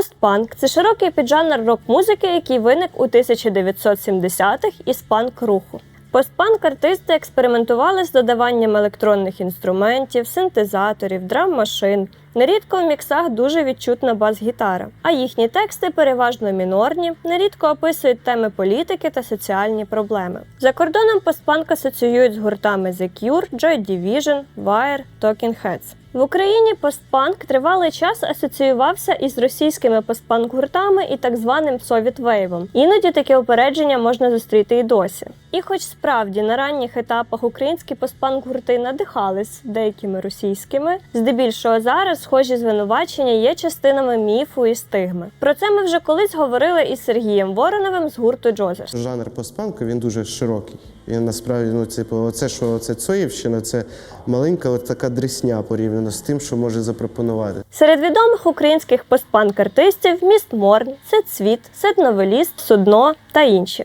Постпанк це широкий піджанр рок-музики, який виник у 1970-х із панк-руху. Постпанк-артисти експериментували з додаванням електронних інструментів, синтезаторів, драм-машин. Нерідко в міксах дуже відчутна бас-гітара, а їхні тексти переважно мінорні, нерідко описують теми політики та соціальні проблеми. За кордоном постпанк асоціюють з гуртами The Cure, Joy Division, Wire, Talking Heads. В Україні постпанк тривалий час асоціювався із російськими постпанк-гуртами і так званим совітвейвом. Іноді таке упередження можна зустріти і досі. І хоч справді на ранніх етапах українські постпанк-гурти надихались деякими російськими, здебільшого зараз схожі звинувачення є частинами міфу і стигми. Про це ми вже колись говорили із Сергієм Вороновим з гурту Джозерс. Жанр постпанку він дуже широкий. Він насправді, ну, типу, оце, що це Цоївщина, це маленька от така дресня порівняно з тим, що може запропонувати. Серед відомих українських постпанк-артистів міст Морн, Сет Світ, Сет Новеліст, Судно та інші.